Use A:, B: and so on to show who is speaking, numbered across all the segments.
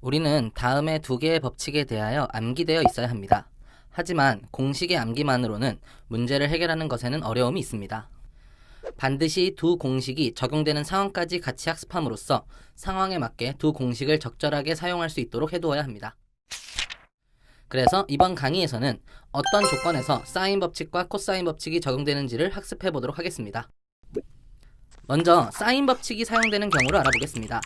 A: 우리는 다음에 두 개의 법칙에 대하여 암기되어 있어야 합니다. 하지만 공식의 암기만으로는 문제를 해결하는 것에는 어려움이 있습니다. 반드시 두 공식이 적용되는 상황까지 같이 학습함으로써 상황에 맞게 두 공식을 적절하게 사용할 수 있도록 해두어야 합니다. 그래서 이번 강의에서는 어떤 조건에서 사인 법칙과 코사인 법칙이 적용되는지를 학습해 보도록 하겠습니다. 먼저 사인 법칙이 사용되는 경우를 알아보겠습니다.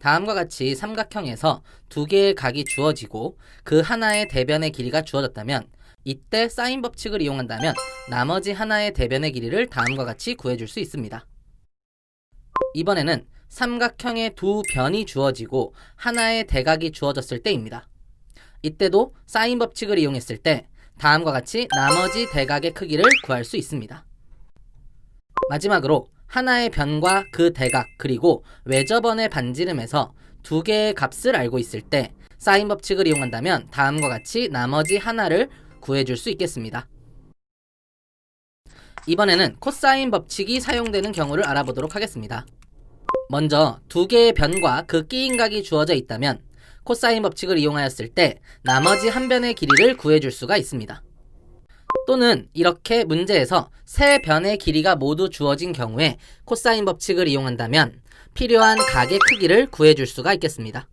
A: 다음과 같이 삼각형에서 두 개의 각이 주어지고 그 하나의 대변의 길이가 주어졌다면 이때 사인 법칙을 이용한다면 나머지 하나의 대변의 길이를 다음과 같이 구해줄 수 있습니다. 이번에는 삼각형의 두 변이 주어지고 하나의 대각이 주어졌을 때입니다. 이때도 사인 법칙을 이용했을 때 다음과 같이 나머지 대각의 크기를 구할 수 있습니다. 마지막으로 하나의 변과 그 대각 그리고 외접원의 반지름에서 두 개의 값을 알고 있을 때 사인 법칙을 이용한다면 다음과 같이 나머지 하나를 구해줄 수 있겠습니다. 이번에는 코사인 법칙이 사용되는 경우를 알아보도록 하겠습니다. 먼저 두 개의 변과 그 끼인 각이 주어져 있다면 코사인 법칙을 이용하였을 때 나머지 한 변의 길이를 구해줄 수가 있습니다. 또는 이렇게 문제에서 세 변의 길이가 모두 주어진 경우에 코사인 법칙을 이용한다면 필요한 각의 크기를 구해줄 수가 있겠습니다.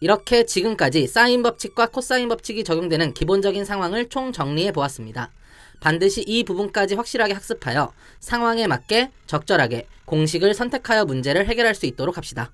A: 이렇게 지금까지 사인 법칙과 코사인 법칙이 적용되는 기본적인 상황을 총 정리해 보았습니다. 반드시 이 부분까지 확실하게 학습하여 상황에 맞게 적절하게 공식을 선택하여 문제를 해결할 수 있도록 합시다.